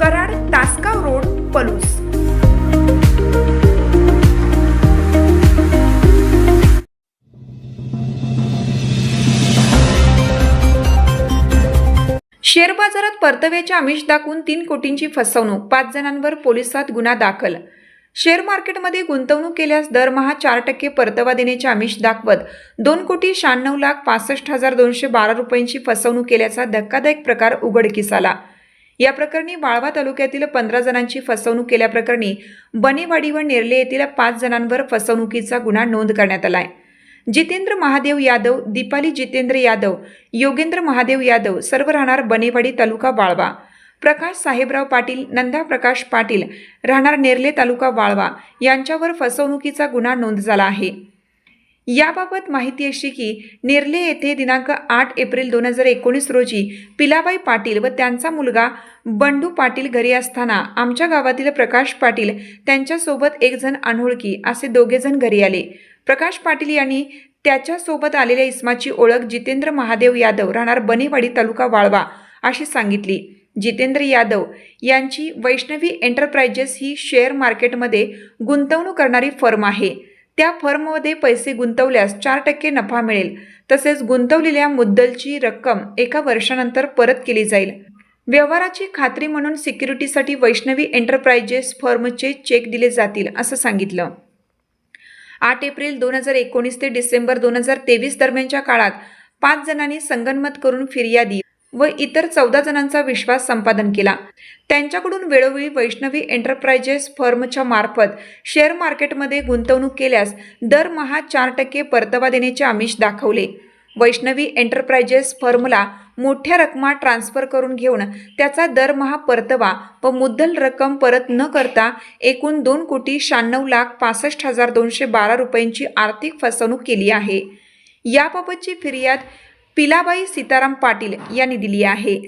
Karad Tasgaon road Palus. Share बाजारात परतव्याचे आमिष दाखवून तीन कोटींची फसवणूक पाच जणांवर पोलिसात गुन्हा दाखल. शेअर मार्केटमध्ये गुंतवणूक केल्यास दरमहा चार टक्के परतावा देण्याचे आमिष दाखवत दोन कोटी शहाण्णव लाख पासष्ट हजार दोनशे बारा रुपयांची फसवणूक केल्याचा धक्कादायक प्रकार उघडकीस आला. या प्रकरणी वाळवा तालुक्यातील पंधरा जणांची फसवणूक केल्याप्रकरणी बनेवाडी व नेरले येथील पाच जणांवर फसवणुकीचा गुन्हा नोंद करण्यात आलाय. जितेंद्र महादेव यादव दीपाली जितेंद्र यादव योगेंद्र महादेव यादव सर्व राहणार बनेवाडी तालुका वाळवा. प्रकाश साहेबराव पाटील नंदा प्रकाश पाटील राहणार नेरले तालुका वाळवा. यांच्यावर फसवणुकीचा गुन्हा नोंद झाला आहे. याबाबत माहिती अशी की नेरले येथे दिनांक आठ एप्रिल दोन हजार एकोणीस रोजी पिलाबाई पाटील व त्यांचा मुलगा बंडू पाटील घरी असताना आमच्या गावातील प्रकाश पाटील त्यांच्यासोबत एक जण अनोळखी असे दोघेजण घरी आले. प्रकाश पाटील यांनी त्याच्यासोबत आलेल्या इस्माची ओळख जितेंद्र महादेव यादव राहणार बनेवाडी तालुका वाळवा अशी सांगितली. जितेंद्र यादव यांची वैष्णवी एंटरप्राइजेस ही शेअर मार्केटमध्ये गुंतवणूक करणारी फर्म आहे. त्या फर्ममध्ये पैसे गुंतवल्यास चार टक्के नफा मिळेल. तसेच गुंतवलेल्या मुद्दलची रक्कम एका वर्षानंतर परत केली जाईल. व्यवहाराची खात्री म्हणून सिक्युरिटीसाठी वैष्णवी एंटरप्राइजेस फर्मचे चेक दिले जातील असं सांगितलं. आठ एप्रिल दोन हजार एकोणीस ते डिसेंबर दोन हजार तेवीस दरम्यानच्या काळात पाच जणांनी संगनमत करून फिर्यादी व इतर चौदा जणांचा विश्वास संपादन केला. त्यांच्याकडून वेळोवेळी वैष्णवी एंटरप्राइजेस फर्मच्या मार्फत शेअर मार्केटमध्ये गुंतवणूक केल्यास दरमहा चार टक्के परतावा देण्याचे आमिष दाखवले. वैष्णवी एंटरप्राइजेस फर्मला मोठ्या रकमा ट्रान्स्फर करून घेऊन त्याचा दरमहा परतवा व मुद्दल रक्कम परत न करता एकूण दोन कोटी शहाण्णव लाख पासष्ट हजार दोनशे बारा रुपयांची आर्थिक फसवणूक केली आहे. याबाबतची फिर्याद पिलाबाई सीताराम पाटील यांनी दिली आहे.